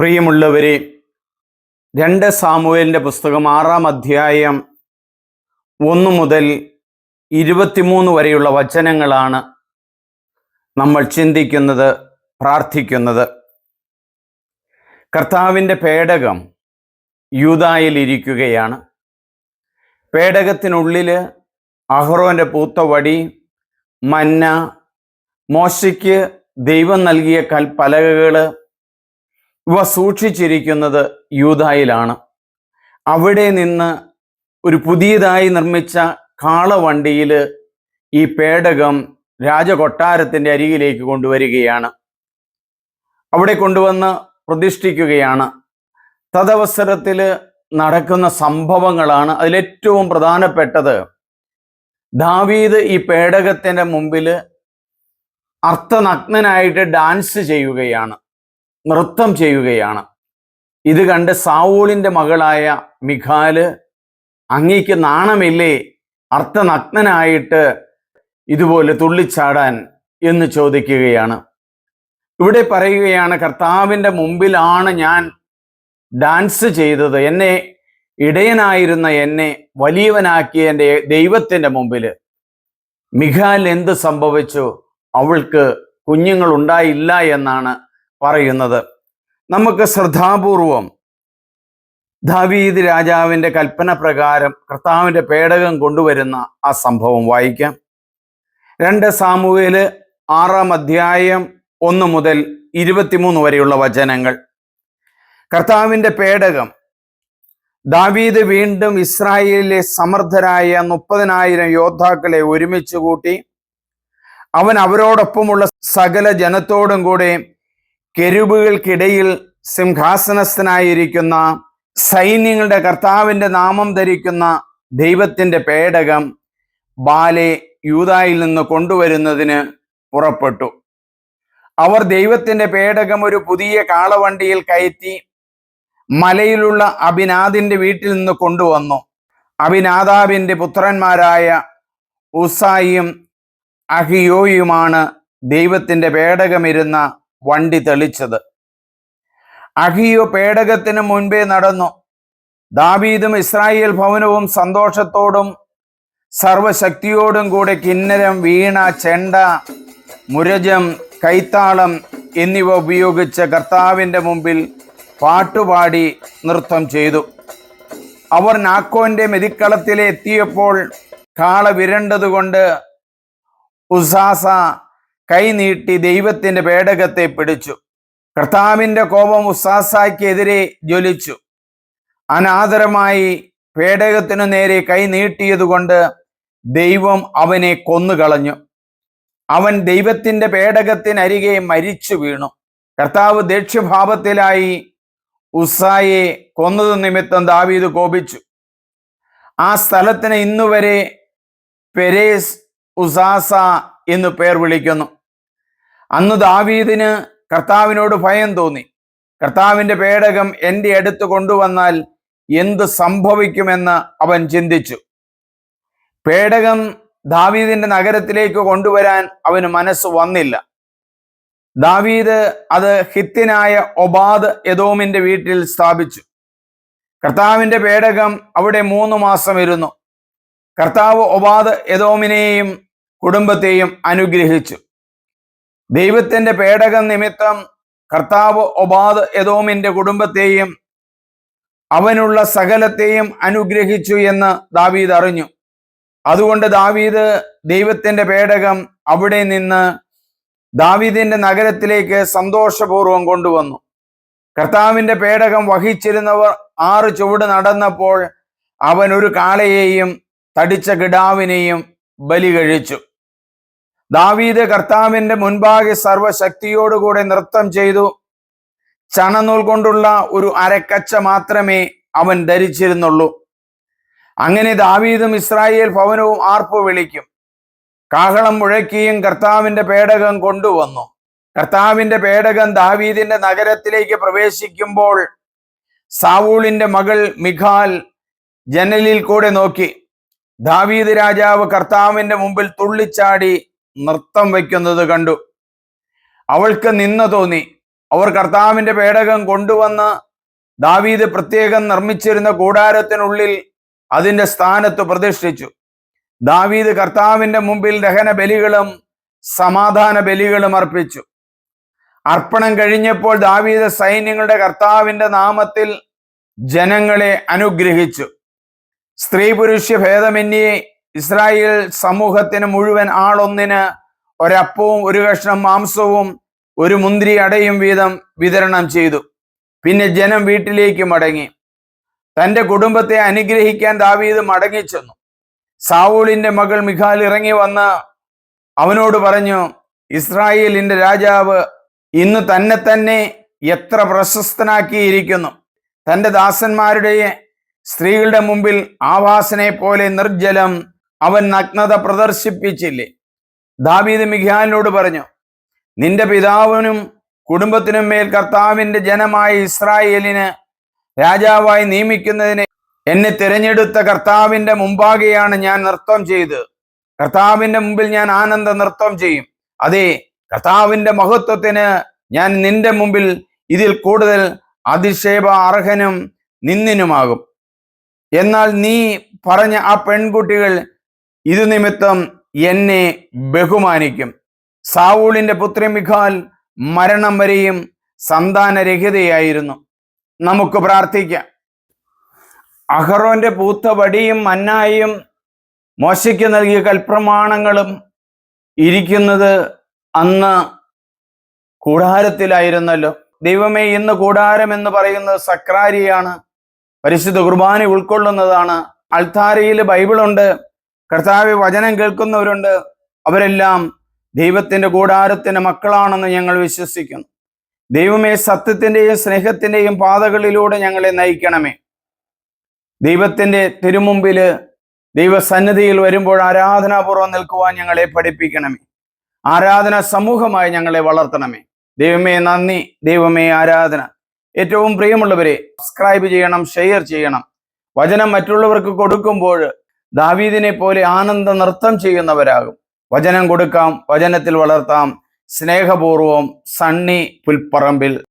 പ്രിയമുള്ളവരെ രണ്ട് സാമുവേലിന്റെ പുസ്തകം ആറാം അധ്യായം ഒന്ന് മുതൽ ഇരുപത്തിമൂന്ന് വരെയുള്ള വചനങ്ങളാണ് നമ്മൾ ചിന്തിക്കുന്നത് പ്രാർത്ഥിക്കുന്നത്. കർത്താവിന്റെ പേടകം യൂതായിൽ ഇരിക്കുകയാണ്. പേടകത്തിനുള്ളിൽ അഹ്റോന്റെ പൂത്ത വടി മന്ന മോശയ്ക്ക് ദൈവം നൽകിയ കൽപ്പലകകൾ ഇവ സൂക്ഷിച്ചിരിക്കുന്നത് യൂതായിലാണ് അവിടെ നിന്ന് ഒരു പുതിയതായി നിർമ്മിച്ച കാളവണ്ടിയിൽ ഈ പേടകം രാജകൊട്ടാരത്തിന്റെ അരികിലേക്ക് കൊണ്ടുവരികയാണ്. അവിടെ കൊണ്ടുവന്ന് പ്രതിഷ്ഠിക്കുകയാണ്. തദവസരത്തിൽ നടക്കുന്ന സംഭവങ്ങളാണ് അതിലേറ്റവും പ്രധാനപ്പെട്ടത്. ദാവീദ് ഈ പേടകത്തിന്റെ മുമ്പിൽ അർത്ഥനഗ്നനായിട്ട് ഡാൻസ് ചെയ്യുകയാണ്. നൃത്തം ചെയ്യുകയാണ്. ഇത് കണ്ട് സാവൂളിന്റെ മകളായ മിഖാൽ അങ്ങേക്ക് നാണമില്ലേ? അർത്ഥനഗ്നനായിട്ട് ഇതുപോലെ തുള്ളിച്ചാടാൻ? എന്ന് ചോദിക്കുകയാണ്. ഇവിടെ പറയുകയാണ് കർത്താവിന്റെ മുമ്പിലാണ് ഞാൻ ഡാൻസ് ചെയ്തത്. എന്നെ ഇടയനായിരുന്ന എന്നെ വലിയവനാക്കിയ എന്റെ ദൈവത്തിന്റെ മുമ്പിൽ. മിഖാൽ എന്ത് സംഭവിച്ചു? അവൾക്ക് കുഞ്ഞുങ്ങൾ ഉണ്ടായില്ല എന്നാണ് പറയുന്നത്. നമുക്ക് ശ്രദ്ധാപൂർവം ദാവീദ് രാജാവിന്റെ കൽപ്പന പ്രകാരം കർത്താവിന്റെ പേടകം കൊണ്ടുവരുന്ന ആ സംഭവം വായിക്കാം. രണ്ട് സാമൂഹ്യൽ ആറാം അധ്യായം ഒന്ന് മുതൽ ഇരുപത്തിമൂന്ന് വരെയുള്ള വചനങ്ങൾ. കർത്താവിന്റെ പേടകം ദാവീദ് വീണ്ടും ഇസ്രായേലിലെ സമർത്ഥരായ മുപ്പതിനായിരം യോദ്ധാക്കളെ ഒരുമിച്ച് കൂട്ടി അവൻ അവരോടൊപ്പമുള്ള സകല ജനത്തോടും കൂടെ കെരുബുകൾക്കിടയിൽ സിംഹാസനസ്ഥനായിരിക്കുന്ന സൈന്യങ്ങളുടെ കർത്താവിന്റെ നാമം ധരിക്കുന്ന ദൈവത്തിന്റെ പേടകം ബാലെ യൂതായിൽ നിന്ന് കൊണ്ടുവരുന്നതിന് പുറപ്പെട്ടു. അവർ ദൈവത്തിന്റെ പേടകം ഒരു പുതിയ കാളവണ്ടിയിൽ കയറ്റി മലയിലുള്ള അഭിനാദിന്റെ വീട്ടിൽ നിന്ന് കൊണ്ടുവന്നു. അഭിനാദാബിന്റെ പുത്രന്മാരായ ഉസായിയും അഹിയോയുമാണ് ദൈവത്തിന്റെ പേടകമിരുന്ന വണ്ടി തെളിച്ചത്. അഹിയോ പേടകത്തിന് മുൻപേ നടന്നു. ദാവീദും ഇസ്രായേൽ ഭവനവും സന്തോഷത്തോടും സർവശക്തിയോടും കൂടെ കിന്നരം വീണ ചെണ്ട മുരജം കൈത്താളം എന്നിവ ഉപയോഗിച്ച് കർത്താവിന്റെ മുമ്പിൽ പാട്ടുപാടി നൃത്തം ചെയ്തു. അവർ നാക്കോന്റെ മെതിക്കളത്തിലെ എത്തിയപ്പോൾ കാള വിരണ്ടതുകൊണ്ട് ഉസാസ കൈനീട്ടി ദൈവത്തിന്റെ പേടകത്തെ പിടിച്ചു. കർത്താവിന്റെ കോപം ഉസാസായ്ക്കെതിരെ ജ്വലിച്ചു. അനാദരമായി പേടകത്തിനു നേരെ കൈ നീട്ടിയതുകൊണ്ട് ദൈവം അവനെ കൊന്നുകളഞ്ഞു. അവൻ ദൈവത്തിന്റെ പേടകത്തിനരികെ മരിച്ചു വീണു. കർത്താവ് ദേക്ഷ്യഭാവത്തിലായി ഉസ്സായെ കൊന്നതു നിമിത്തം ദാവീദ് കോപിച്ചു. ആ സ്ഥലത്തിന് ഇന്നുവരെ പെരേസ് ഉസാസ എന്നു പേർ വിളിക്കുന്നു. അന്ന് ദാവീദിന് കർത്താവിനോട് ഭയം തോന്നി. കർത്താവിന്റെ പേടകം എന്റെ അടുത്ത് കൊണ്ടുവന്നാൽ എന്ത് സംഭവിക്കുമെന്ന് അവൻ ചിന്തിച്ചു. പേടകം ദാവീദിന്റെ നഗരത്തിലേക്ക് കൊണ്ടുവരാൻ അവന് മനസ്സ് വന്നില്ല. ദാവീദ് അത് ഹിത്തിനായ ഒബാദ് യദോമിന്റെ വീട്ടിൽ സ്ഥാപിച്ചു. കർത്താവിന്റെ പേടകം അവിടെ മൂന്ന് മാസം ഇരുന്നു. കർത്താവ് ഒബാദ് യദോമിനെയും കുടുംബത്തെയും അനുഗ്രഹിച്ചു. ദൈവത്തിന്റെ പേടകം നിമിത്തം കർത്താവ് ഒബാദ് എതോമിന്റെ കുടുംബത്തെയും അവനുള്ള സകലത്തെയും അനുഗ്രഹിച്ചു എന്ന് ദാവീദ് അറിഞ്ഞു. അതുകൊണ്ട് ദാവീദ് ദൈവത്തിന്റെ പേടകം അവിടെ നിന്ന് ദാവീദിന്റെ നഗരത്തിലേക്ക് സന്തോഷപൂർവം കൊണ്ടുവന്നു. കർത്താവിന്റെ പേടകം വഹിച്ചിരുന്നവർ ആറ് ചുവട് നടന്നപ്പോൾ അവൻ ഒരു കാളയെയും തടിച്ച കിടാവിനെയും ബലി കഴിച്ചു. ദാവീദ് കർത്താവിന്റെ മുൻപാകെ സർവശക്തിയോടുകൂടെ നൃത്തം ചെയ്തു. ചണനൂൽ കൊണ്ടുള്ള ഒരു അരക്കച്ച മാത്രമേ അവൻ ധരിച്ചിരുന്നുള്ളൂ. അങ്ങനെ ദാവീദും ഇസ്രായേൽ ഭവനവും ആർപ്പ് വിളിക്കും. കാഹളം മുഴക്കിയും കർത്താവിന്റെ പേടകം കൊണ്ടുവന്നു. കർത്താവിന്റെ പേടകം ദാവീദിന്റെ നഗരത്തിലേക്ക് പ്രവേശിക്കുമ്പോൾ സാവൂളിന്റെ മകൾ മിഖാൽ ജനലിൽ കൂടെ നോക്കി. ദാവീദ് രാജാവ് കർത്താവിന്റെ മുമ്പിൽ തുള്ളിച്ചാടി നൃത്തം വയ്ക്കുന്നത് കണ്ടു. അവൾക്ക് നിന്ന തോന്നി. അവർ കർത്താവിന്റെ പേടകം കൊണ്ടുവന്ന് ദാവീദ് പ്രത്യേകം നിർമ്മിച്ചിരുന്ന കൂടാരത്തിനുള്ളിൽ അതിന്റെ സ്ഥാനത്ത് പ്രതിഷ്ഠിച്ചു. ദാവീദ് കർത്താവിന്റെ മുമ്പിൽ ദഹന ബലികളും സമാധാന ബലികളും അർപ്പിച്ചു. അർപ്പണം കഴിഞ്ഞപ്പോൾ ദാവീദ് സൈന്യങ്ങളുടെ കർത്താവിന്റെ നാമത്തിൽ ജനങ്ങളെ അനുഗ്രഹിച്ചു. സ്ത്രീ പുരുഷ ഭേദമന്യേ ഇസ്രായേൽ സമൂഹത്തിന് മുഴുവൻ ആളൊന്നിന് ഒരപ്പവും ഒരു കഷ്ണം മാംസവും ഒരു മുന്തിരി അടയും വീതം വിതരണം ചെയ്തു. പിന്നെ ജനം വീട്ടിലേക്ക് മടങ്ങി. തന്റെ കുടുംബത്തെ അനുഗ്രഹിക്കാൻ ദാവീദ് മടങ്ങിച്ചെന്നു സാവൂളിന്റെ മകൾ മിഖാൽ ഇറങ്ങി വന്ന് അവനോട് പറഞ്ഞു ഇസ്രായേലിന്റെ രാജാവ് ഇന്ന് തന്നെ തന്നെ എത്ര പ്രശസ്തനാക്കിയിരിക്കുന്നു. തന്റെ ദാസന്മാരുടെ സ്ത്രീകളുടെ മുമ്പിൽ ആവാസനെ പോലെ നിർജലം അവൻ നഗ്നത പ്രദർശിപ്പിച്ചില്ലേ? ദാവീദ് മിഖ്യാലിനോട് പറഞ്ഞു നിന്റെ പിതാവിനും കുടുംബത്തിനും മേൽ കർത്താവിന്റെ ജനമായ ഇസ്രായേലിന് രാജാവായി നിയമിക്കുന്നതിന് എന്നെ തിരഞ്ഞെടുത്ത കർത്താവിന്റെ മുമ്പാകെയാണ് ഞാൻ നൃത്തം ചെയ്ത്. കർത്താവിന്റെ മുമ്പിൽ ഞാൻ ആനന്ദ നൃത്തം ചെയ്യും. അതെ കർത്താവിന്റെ മഹത്വത്തിന് ഞാൻ നിന്റെ മുമ്പിൽ ഇതിൽ കൂടുതൽ അതിക്ഷേപ അർഹനും നിന്നിനുമാകും. എന്നാൽ നീ പറഞ്ഞ ആ പെൺകുട്ടികൾ ഇത് നിമിത്തം എന്നെ ബഹുമാനിക്കും. സാവൂളിന്റെ പുത്രി മിഖാൽ മരണം വരെയും സന്താനരഹിതയായിരുന്നു. നമുക്ക് പ്രാർത്ഥിക്കാം. അഹറോന്റെ പൂത്ത വടിയും മന്നായും മോശയ്ക്ക് നൽകിയ കൽപ്രമാണങ്ങളും ഇരിക്കുന്നത് അന്ന് കൂടാരത്തിലായിരുന്നല്ലോ. ദൈവമേ ഇന്ന് കൂടാരം എന്ന് പറയുന്നത് സക്രാരിയാണ്. പരിശുദ്ധ കുർബാന ഉൾക്കൊള്ളുന്നതാണ്. അൾത്താരയിൽ ബൈബിളുണ്ട്. കർത്താവ് വചനം കേൾക്കുന്നവരുണ്ട്. അവരെല്ലാം ദൈവത്തിന്റെ കൂടാരത്തിന്റെ മക്കളാണെന്ന് ഞങ്ങൾ വിശ്വസിക്കുന്നു. ദൈവമേ സത്യത്തിന്റെയും സ്നേഹത്തിന്റെയും പാതകളിലൂടെ ഞങ്ങളെ നയിക്കണമേ. ദൈവത്തിന്റെ തിരുമുമ്പിൽ ദൈവസന്നിധിയിൽ വരുമ്പോൾ ആരാധനാപൂർവം നിൽക്കുവാൻ ഞങ്ങളെ പഠിപ്പിക്കണമേ. ആരാധന സമൂഹമായി ഞങ്ങളെ വളർത്തണമേ. ദൈവമേ നന്ദി. ദൈവമേ ആരാധന. ഏറ്റവും പ്രിയമുള്ളവരെ സബ്സ്ക്രൈബ് ചെയ്യണം ഷെയർ ചെയ്യണം. വചനം മറ്റുള്ളവർക്ക് കൊടുക്കുമ്പോൾ ദാവീദിനെ പോലെ ആനന്ദ നൃത്തം ചെയ്യുന്നവരാകും. വചനം കൊടുക്കാം വചനത്തിൽ വളർത്താം സ്നേഹപൂർവം സണ്ണി പുൽപ്പറമ്പിൽ